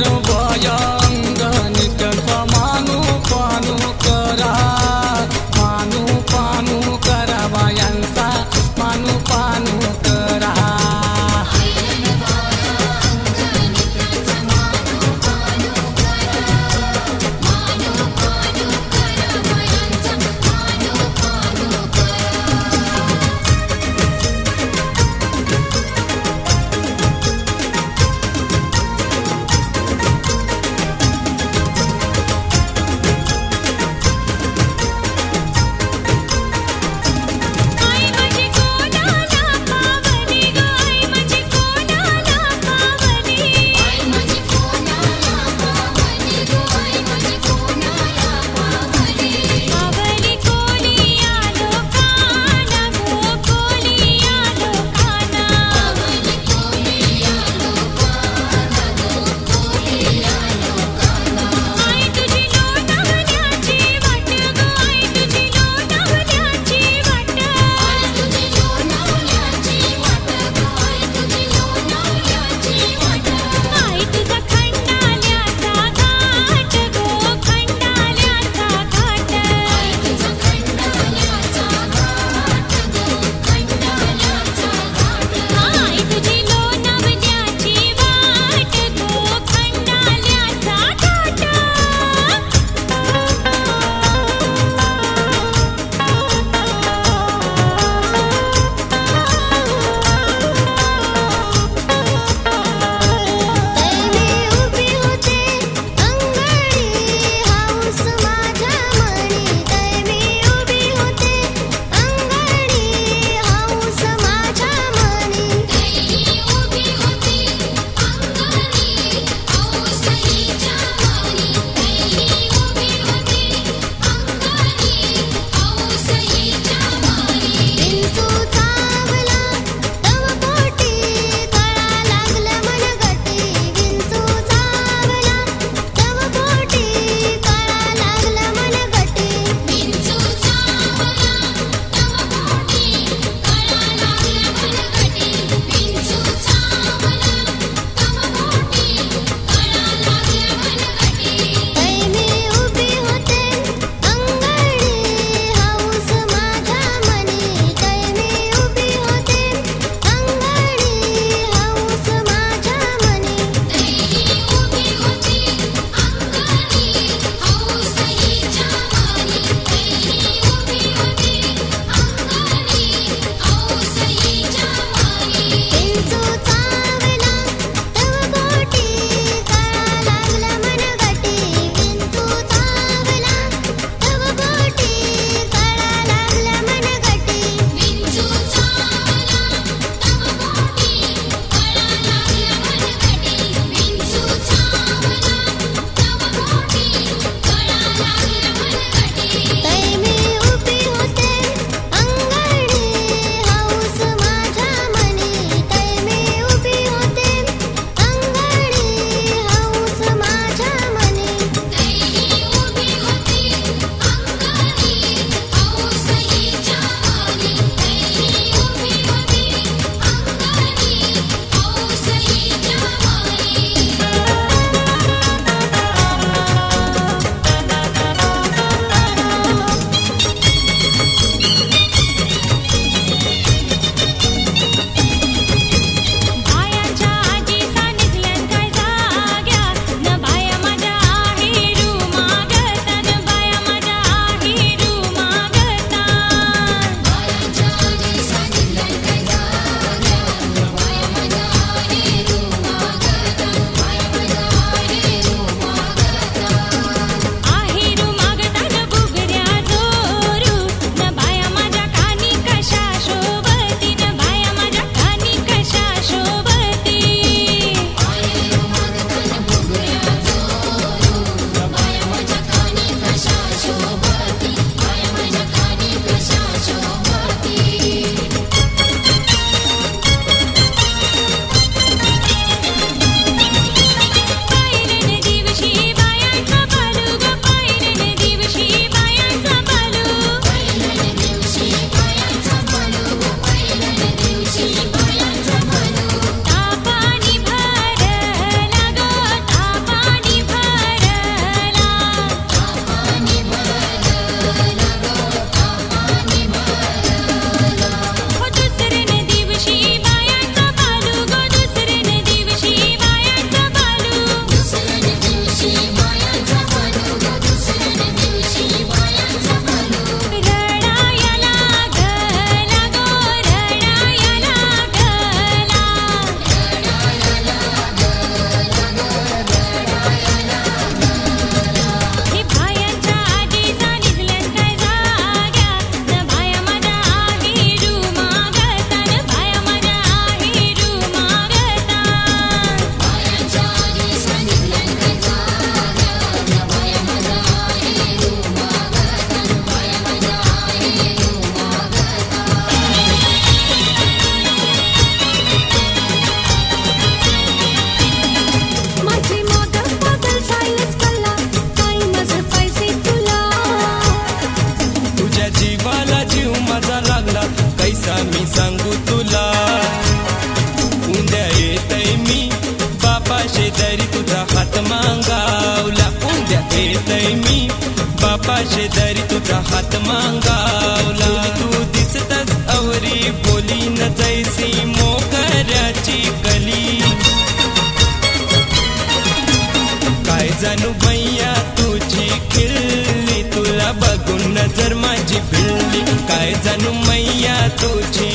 बैल मंगावला. तू दिसतच अवरी बोली न जैसी मोकऱ्याची कली. काय जाणू मैया तुझी खिल्ली? तुला बघून नजर माझी भिल्ली काय जाणू मैया तुझी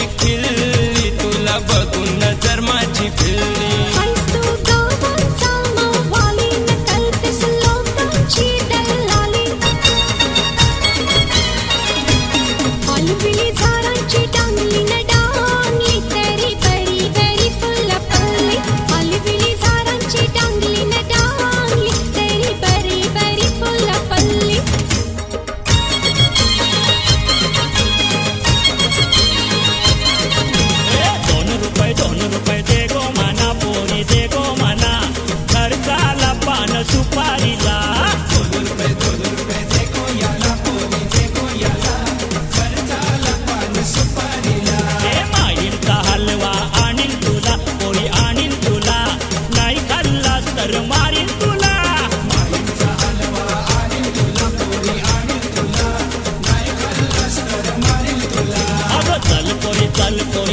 al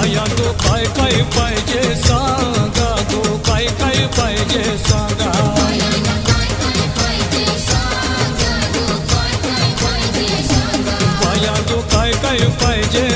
माया गो काय काय पाहिजे सांगा काय काय पाहिजे सांगा. काय काय पाहिजे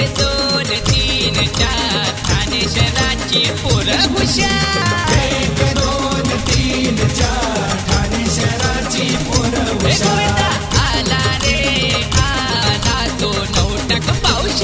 एक दोन तीन चार. ठाणे शहराची पोर हुशार. एक दोन तीन चार. ठाणे शहराची पोर हुशार. आला रे आला तो नऊ टक पाऊस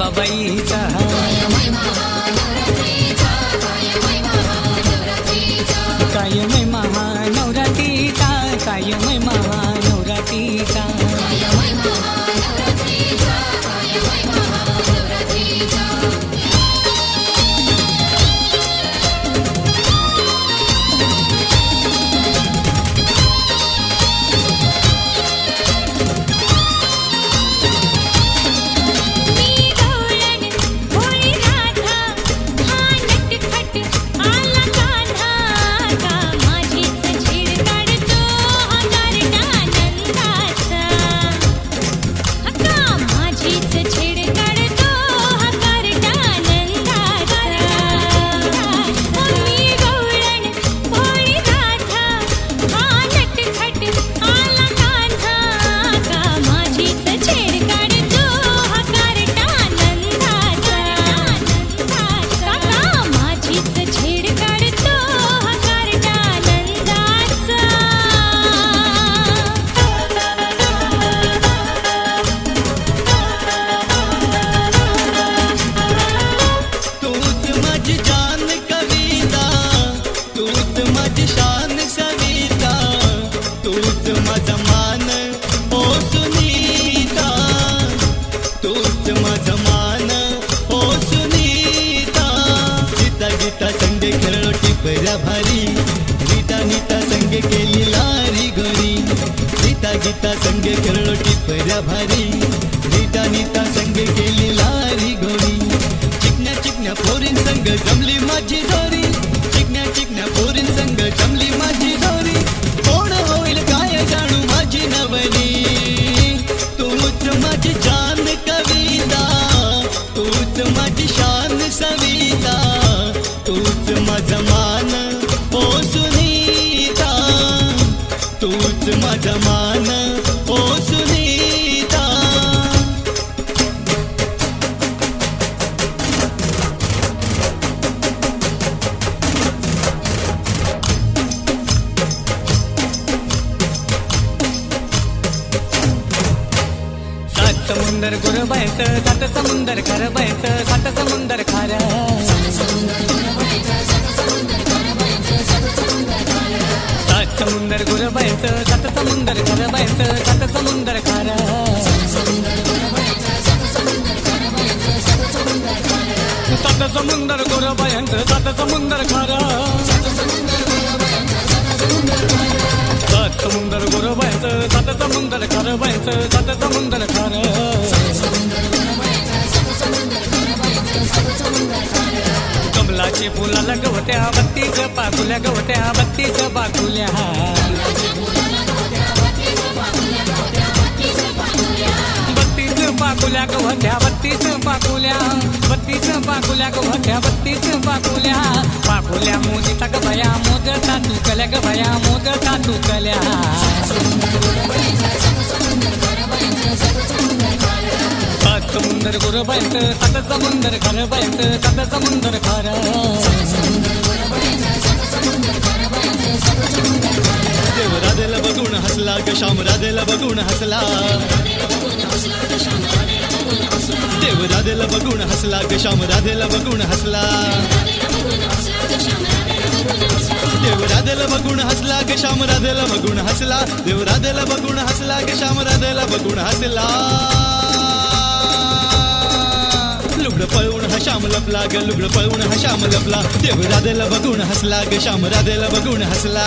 अंबाबाईचा आता संगे खेळलो टिपऱ्या भारी समुंदर सात समुंदर खार सात समुंदर गुरबायचं सात समुंदर खरबायचं सात समुंदर खार सात समुंदर गुरबायचं सात समुंदर खार सात समुंदर गुरबायचं सात समुंदर खरबायचं सात समुंदर खार कमलाची फुलाला गवत्या बत्तीच पाकुल्या गवत्या बत्तीच पाकुल्या बत्तीच पाकुल्या गवत्या बत्तीच पाकुल्या बत्तीच पाकुल्या गवत्या बत्तीच पाकुल्या पाकुल्या मोजिता ग भया मोजता तुकल्या ग भया मोजता तुकल्या समुंदर गुरबायचं सात समुंदर खरबायचं सात समुंदर खार देव राधेला बघून हसला कशाम राधेला बघून हसला. देव राधेला बघून हसला कशाम राधेला बघून हसला. देव राधेला बघून हसला ग श्याम राधेला बघून हसला. देव राधेला बघून हसला ग श्याम राधेला बघून हसला. लुगडं पळवून हा श्याम लपला ग लुगडं पळवून हा श्याम लपला. देव राधेला बघून हसला ग श्याम राधेला बघून हसला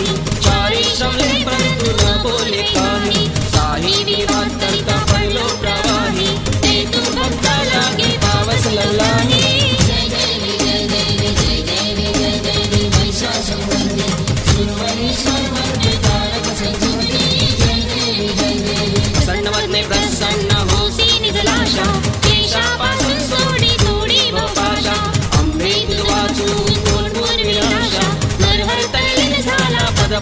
तैसी नाही चारी श्रमले परंतु न बोले काही साही विवाद करता पडलो प्रवाही ते तू भक्ता लागे पावस लवलाही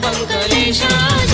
风和雨声。